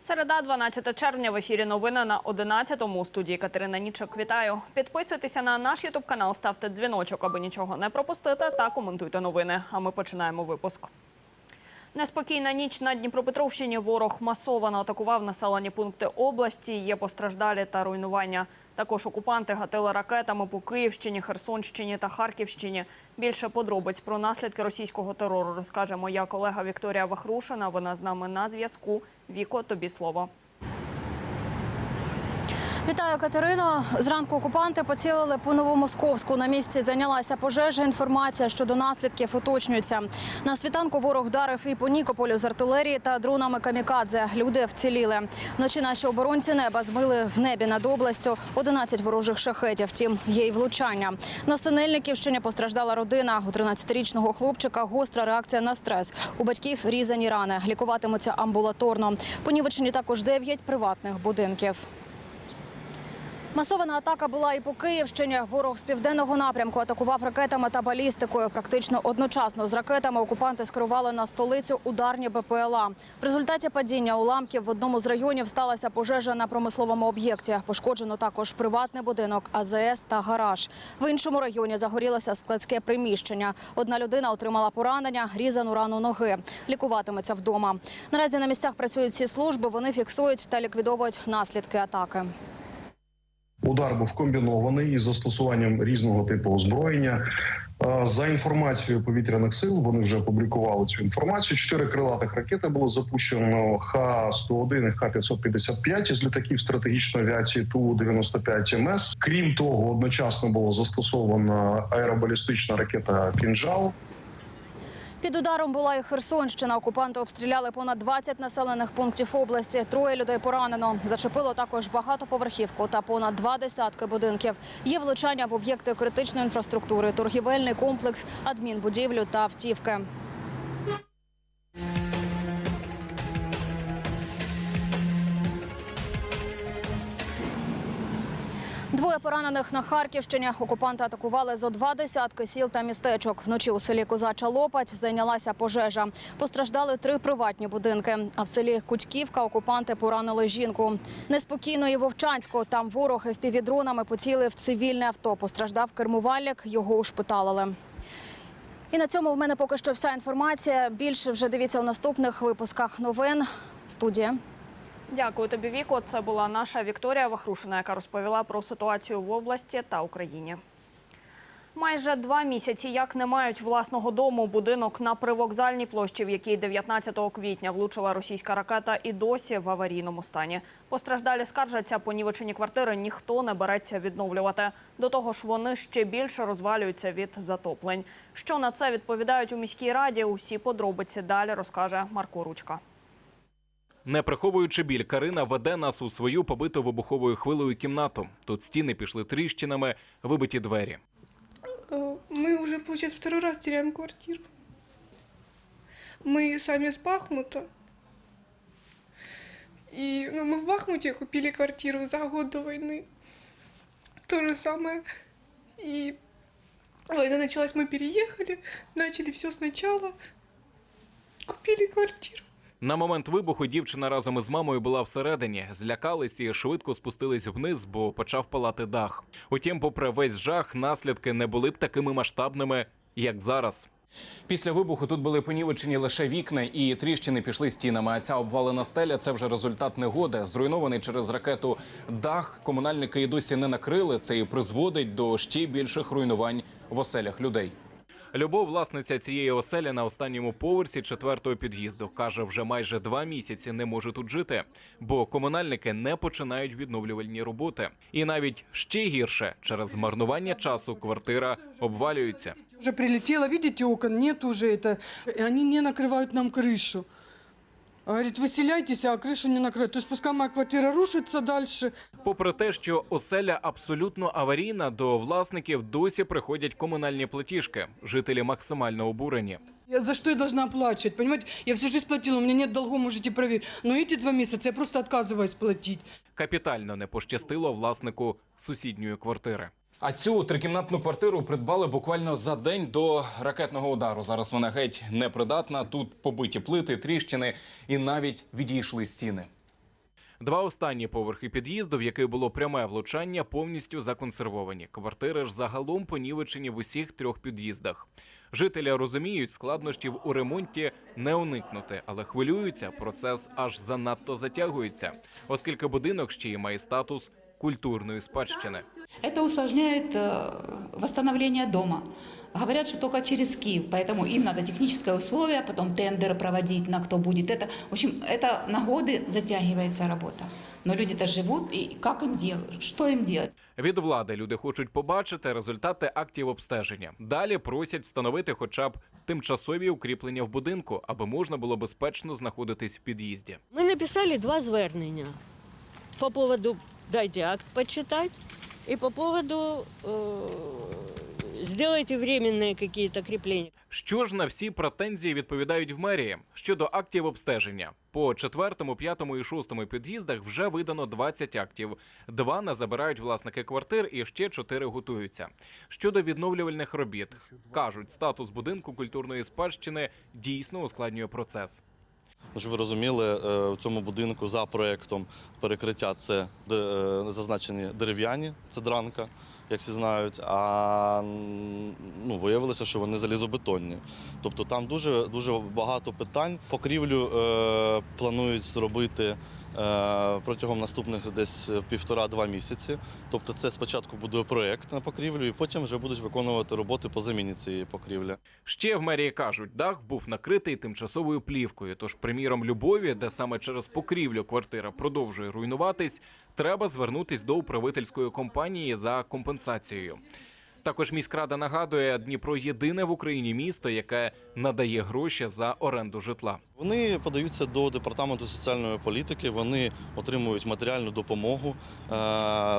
Середа, 12 червня. В ефірі новини на 11-му. У студії Катерина Нічок. Вітаю. Підписуйтеся на наш ютуб канал, ставте дзвіночок, аби нічого не пропустити, та коментуйте новини. А ми починаємо випуск. Неспокійна ніч на Дніпропетровщині. Ворог масово атакував населені пункти області. Є постраждалі та руйнування. Також окупанти гатили ракетами по Київщині, Херсонщині та Харківщині. Більше подробиць про наслідки російського терору розкаже моя колега Вікторія Вахрушина. Вона з нами на зв'язку. Віко, тобі слово. Вітаю, Катерино. Зранку окупанти поцілили по Новомосковську. На місці зайнялася пожежа. Інформація щодо наслідків уточнюється. На світанку ворог вдарив і по Нікополю з артилерії та дронами камікадзе. Люди вціліли. Вночі наші оборонці неба збили в небі над областю 11 ворожих шахетів. Втім, є й влучання. На Синельниківщині постраждала родина. У 13-річного хлопчика гостра реакція на стрес. У батьків різані рани. Лікуватимуться амбулаторно. Понівечені також 9 приватних будинків. Масована атака була і по Київщині. Ворог з південного напрямку атакував ракетами та балістикою. Практично одночасно з ракетами окупанти скерували на столицю ударні БПЛА. В результаті падіння уламків в одному з районів сталася пожежа на промисловому об'єкті. Пошкоджено також приватний будинок, АЗС та гараж. В іншому районі загорілося складське приміщення. Одна людина отримала поранення, різану рану ноги. Лікуватиметься вдома. Наразі на місцях працюють всі служби. Вони фіксують та ліквідовують наслідки атаки. Удар був комбінований із застосуванням різного типу озброєння. За інформацією повітряних сил, вони вже опублікували цю інформацію. Чотири крилатих ракети було запущено Х-101 і Х-555 із літаків стратегічної авіації Ту-95 МС. Крім того, одночасно було застосована аеробалістична ракета «Кінжал». Під ударом була і Херсонщина. Окупанти обстріляли понад 20 населених пунктів області. Троє людей поранено. Зачепило також багатоповерхівку та понад два десятки будинків. Є влучання в об'єкти критичної інфраструктури, торгівельний комплекс, адмінбудівлю та автівки. Двоє поранених на Харківщині. Окупанти атакували зо два десятки сіл та містечок. Вночі у селі Козача Лопать зайнялася пожежа. Постраждали три приватні будинки. А в селі Кутьківка окупанти поранили жінку. Неспокійно і Вовчанську. Там ворог впівдронами поцілив цивільне авто. Постраждав кермувальник. Його ушпиталили. І на цьому в мене поки що вся інформація. Більше вже дивіться у наступних випусках новин. Студія. Дякую тобі, Віко. Це була наша Вікторія Вахрушина, яка розповіла про ситуацію в області та Україні. Майже два місяці як не мають власного дому. Будинок на привокзальній площі, в якій 19 квітня влучила російська ракета, і досі в аварійному стані. Постраждалі скаржаться, понівечені квартири ніхто не береться відновлювати. До того ж, вони ще більше розвалюються від затоплень. Що на це відповідають у міській раді? Усі подробиці далі розкаже Марко Ручка. Не приховуючи біль, Карина веде нас у свою побиту вибуховою хвилею кімнату. Тут стіни пішли тріщинами, вибиті двері. Э, Мы уже, получается, второй раз теряем квартиру. Мы сами с Бахмута. И ну, мы в Бахмуте купили квартиру за год до войны. То же самое. И война началась, мы переехали, начали все сначала. Купили квартиру. На момент вибуху дівчина разом із мамою була всередині. Злякались і швидко спустились вниз, бо почав палати дах. Утім, попри весь жах, наслідки не були б такими масштабними, як зараз. Після вибуху тут були понівечені лише вікна і тріщини пішли стінами. А ця обвалена стеля це вже результат негоди. Зруйнований через ракету дах. Комунальники і досі не накрили. Це і призводить до ще більших руйнувань в оселях людей. Любов, власниця цієї оселі на останньому поверсі четвертого під'їзду, каже, вже майже два місяці не може тут жити, бо комунальники не починають відновлювальні роботи. І навіть ще гірше через змарнування часу квартира обвалюється. Уже прилетело, видите, окон нет уже это. И они не накрывают нам крышу. Говорит, выселяйтесь, а крышу не накроют. То есть пускай моя квартира рушится дальше. Попри те, що оселя абсолютно аварійна, до власників досі приходять комунальні платіжки. Жителі максимально обурені. Я за что я должна оплачивать, понимаете? Я всю жизнь платила, у меня нет долгов, можете проверить. Но эти два месяца я просто отказываюсь платить. Капітально не пощастило власнику сусідньої квартири. А цю трикімнатну квартиру придбали буквально за день до ракетного удару. Зараз вона геть непридатна. Тут побиті плити, тріщини і навіть відійшли стіни. Два останні поверхи під'їзду, в який було пряме влучання, повністю законсервовані. Квартири ж загалом понівечені в усіх трьох під'їздах. Жителі розуміють, складнощів у ремонті не уникнути, але хвилюються. Процес аж занадто затягується, оскільки будинок ще й має статус культурної спадщини. Это усложняет э, восстановление дома. Говорят, что только через Киев, поэтому им надо техническое условие, потом тендер проводить на кто будет это. В общем, это на годы затягивается работа. Но люди-то живут, и как им делать? Что им делать? Від влади люди хочуть побачити результати актів обстеження. Далі просять встановити хоча б тимчасові укріплення в будинку, аби можна було безпечно знаходитись в під'їзді. Ми написали два звернення по поводу дайте акт почитать и по поводу э, сделайте временные какие-то крепления. Що ж на всі претензії відповідають в мерії щодо актів обстеження? По четвертому, п'ятому і шостому під'їздах вже видано 20 актів. Два не забирають власники квартир, і ще чотири готуються. Щодо відновлювальних робіт, кажуть, статус будинку культурної спадщини дійсно ускладнює процес. Ну, Щоб ви розуміли, е, в цьому будинку за проєктом перекриття це е, зазначені дерев'яні, це дранка, як всі знають. А ну, виявилося, що вони залізобетонні. Тобто там дуже, дуже багато питань. Покрівлю е, планують зробити протягом наступних десь півтора-два місяці. Тобто, це спочатку буде проєкт на покрівлю, і потім вже будуть виконувати роботи по заміні цієї покрівлі. Ще в мерії кажуть, дах був накритий тимчасовою плівкою. Тож, приміром, любові, де саме через покрівлю квартира продовжує руйнуватись, треба звернутись до управительської компанії за компенсацією. Також міськрада нагадує, Дніпро єдине в Україні місто, яке надає гроші за оренду житла. Вони подаються до департаменту соціальної політики. Вони отримують матеріальну допомогу. Е,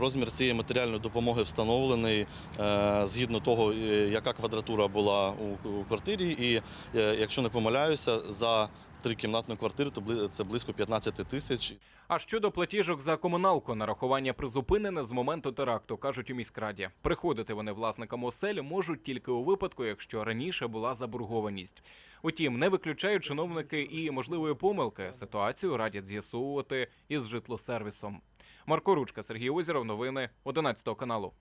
Розмір цієї матеріальної допомоги встановлений е, згідно того, е, яка квадратура була у квартирі. І якщо не помиляюся, за трикімнатну квартиру то це близько 15 тисяч. А щодо платіжок за комуналку, нарахування призупинене з моменту теракту, кажуть у міськраді. Приходити вони власникам осель можуть тільки у випадку, якщо раніше була заборгованість. Утім, не виключають чиновники і можливої помилки. Ситуацію радять з'ясовувати із житлосервісом. Марко Ручка, Сергій Озіров, новини 11 каналу.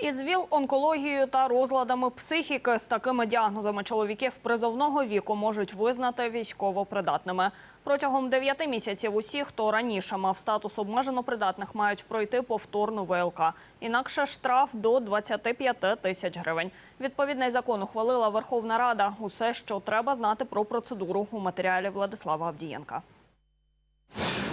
Із ВІЛ, онкологією та розладами психіки з такими діагнозами чоловіків призовного віку можуть визнати військово-придатними. Протягом 9 місяців усі, хто раніше мав статус обмежено придатних, мають пройти повторну ВЛК. Інакше штраф до 25 тисяч гривень. Відповідний закон ухвалила Верховна Рада. Усе, що треба знати про процедуру у матеріалі Владислава Авдієнка.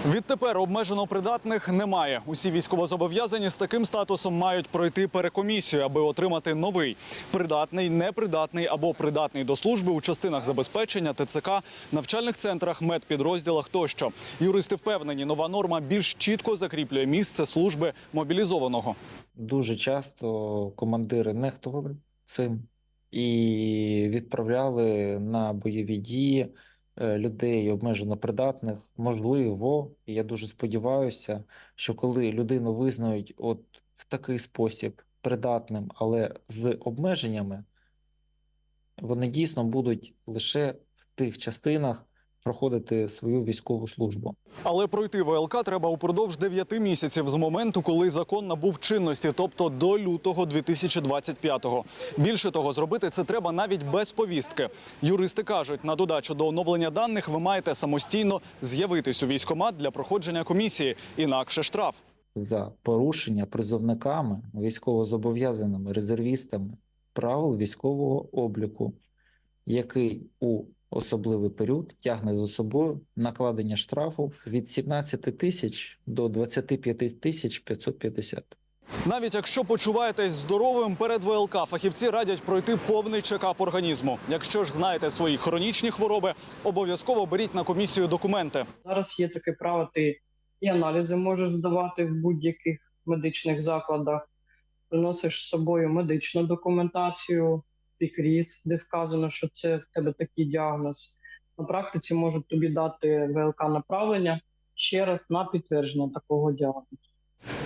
Відтепер обмежено придатних немає. Усі військовозобов'язані з таким статусом мають пройти перекомісію, аби отримати новий придатний, непридатний або придатний до служби у частинах забезпечення, ТЦК, навчальних центрах, медпідрозділах тощо. Юристи впевнені, нова норма більш чітко закріплює місце служби мобілізованого. Дуже часто командири нехтували цим і відправляли на бойові дії людей обмежено придатних. Можливо, і я дуже сподіваюся, що коли людину визнають от в такий спосіб придатним, але з обмеженнями, вони дійсно будуть лише в тих частинах проходити свою військову службу. Але пройти ВЛК треба упродовж 9 місяців з моменту, коли закон набув чинності, тобто до лютого 2025-го. Більше того, зробити це треба навіть без повістки. Юристи кажуть, на додачу до оновлення даних ви маєте самостійно з'явитись у військкомат для проходження комісії, інакше штраф. за порушення призовниками, військовозобов'язаними резервістами правил військового обліку, який у особливий період тягне за собою накладення штрафу від 17 тисяч до 25 тисяч 550. Навіть якщо почуваєтесь здоровим перед ВЛК, фахівці радять пройти повний чекап організму. Якщо ж знаєте свої хронічні хвороби, обов'язково беріть на комісію документи. Зараз є таке право, ти і аналізи можеш здавати в будь-яких медичних закладах. Приносиш з собою медичну документацію, пікріз, де вказано, що це в тебе такий діагноз. На практиці можуть тобі дати ВЛК направлення ще раз на підтвердження такого діагнозу.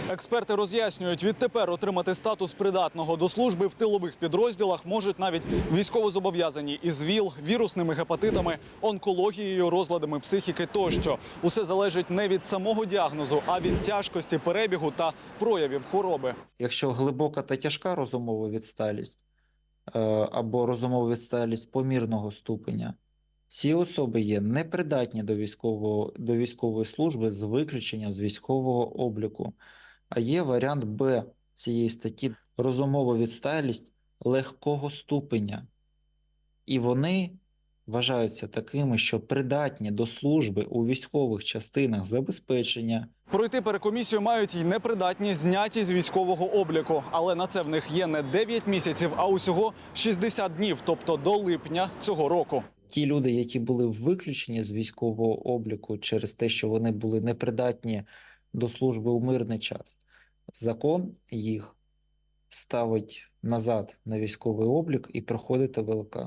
Експерти роз'яснюють, відтепер отримати статус придатного до служби в тилових підрозділах можуть навіть військовозобов'язані із ВІЛ, вірусними гепатитами, онкологією, розладами психіки тощо. Усе залежить не від самого діагнозу, а від тяжкості перебігу та проявів хвороби. Якщо глибока та тяжка розумова відсталість або розумову відсталість помірного ступеня, ці особи є непридатні до військового, до військової служби з виключенням з військового обліку. А є варіант Б цієї статті розумова відсталість легкого ступеня. І вони вважаються такими, що придатні до служби у військових частинах забезпечення, Пройти перекомісію мають й непридатні зняті з військового обліку, але на це в них є не 9 місяців, а усього 60 днів, тобто до липня цього року. ті люди, які були виключені з військового обліку через те, що вони були непридатні до служби у мирний час, закон їх ставить назад на військовий облік і проходити ВЛК.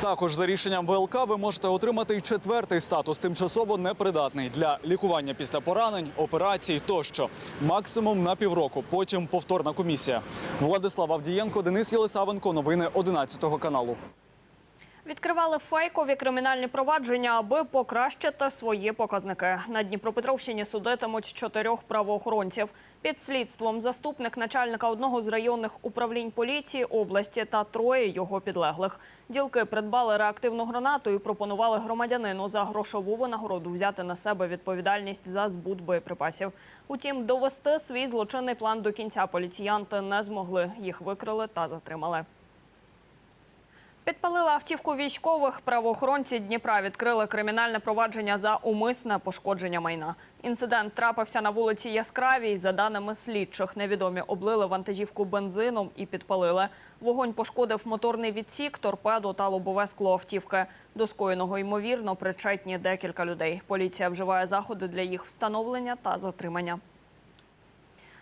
Також за рішенням ВЛК ви можете отримати й четвертий статус тимчасово непридатний для лікування після поранень, операцій тощо. Максимум на півроку. Потім повторна комісія. Владислав Авдієнко, Денис Єлисавенко. Новини 11 каналу. Відкривали фейкові кримінальні провадження, аби покращити свої показники. На Дніпропетровщині судитимуть чотирьох правоохоронців. Під слідством заступник начальника одного з районних управлінь поліції області та троє його підлеглих. Ділки придбали реактивну гранату і пропонували громадянину за грошову винагороду взяти на себе відповідальність за збут боєприпасів. Утім, довести свій злочинний план до кінця поліціянти не змогли. Їх викрили та затримали. Підпалили автівку військових. Правоохоронці Дніпра відкрили кримінальне провадження за умисне пошкодження майна. Інцидент трапився на вулиці Яскравій. За даними слідчих, невідомі облили вантажівку бензином і підпалили. Вогонь пошкодив моторний відсік, торпеду та лобове скло автівки. До скоєного ймовірно причетні декілька людей. Поліція вживає заходи для їх встановлення та затримання.